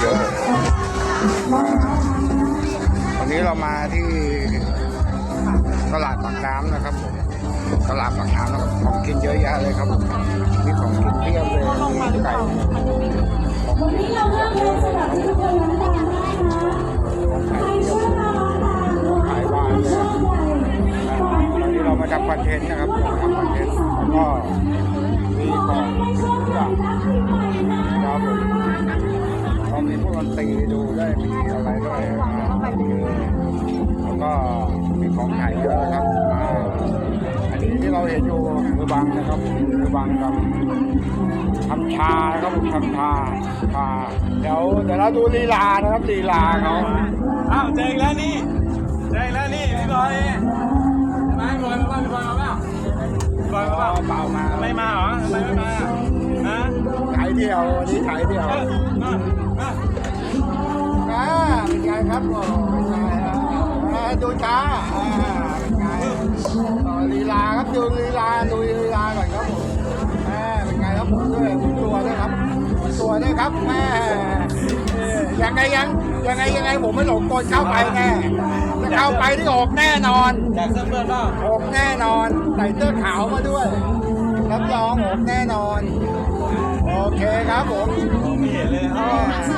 เยอะวันนี้เรามาที่ตลาดปากน้ำนะครับผมตลาดปากน้ำนะครับของกินเยอะแยะเลยครับมีของกินเพียบเลยมีไก่ของกินเราเลือกเลือกสำหรับทุกคนนั้นได้นะใครช่วยมาต่างๆขายบ้านนี่ยอ่วันนี้เรามาทำคอนเทนต์นะครับทำคอนเทนต์แล้วก็ ดูได้มีอะไรด้วยแล้วก็มีของขายเยอะนะครับอันนี้ที่เราเห็นอยู่คือบางนะครับคือบางกับทำชาครับผมทำชาชาเดี๋ยวเดี๋ยวเราดูลีลานะครับลีลาเขาอ้าวเจออีกแล้วนี่เจออีกแล้วนี่พี่บอยมาพี่บอยมาบ้างพี่บอยมาบ้างพี่บอยมาบ้างเปล่ามาไมมาเหรอทำไมไม่มาฮะขายเดียววันนี้ขายเดียว ครับโอ้เป็นไงอะอ่าดูช้าอ่าเป็นไงต่อลีลาครับดูลีลาดูลีลาก่อนครับผมอ่าเป็นไงครับผมด้วยหมุนตัวด้วยครับหมุนตัวด้วยครับแม่เอ่อยังไงยังยังไงยังไงผมไม่หลงกลเข้าไปแน่จะเข้าไปที่อกแน่นอนอยากเสื้อเพื่อนเปล่าอกแน่นอนใส่เสื้อขาวมาด้วยรับรองอกแน่นอน โอเคครับผมผมไม่เห็นเลยอ่าอ้าวอ่าถามเหรออ่าโอเคครับ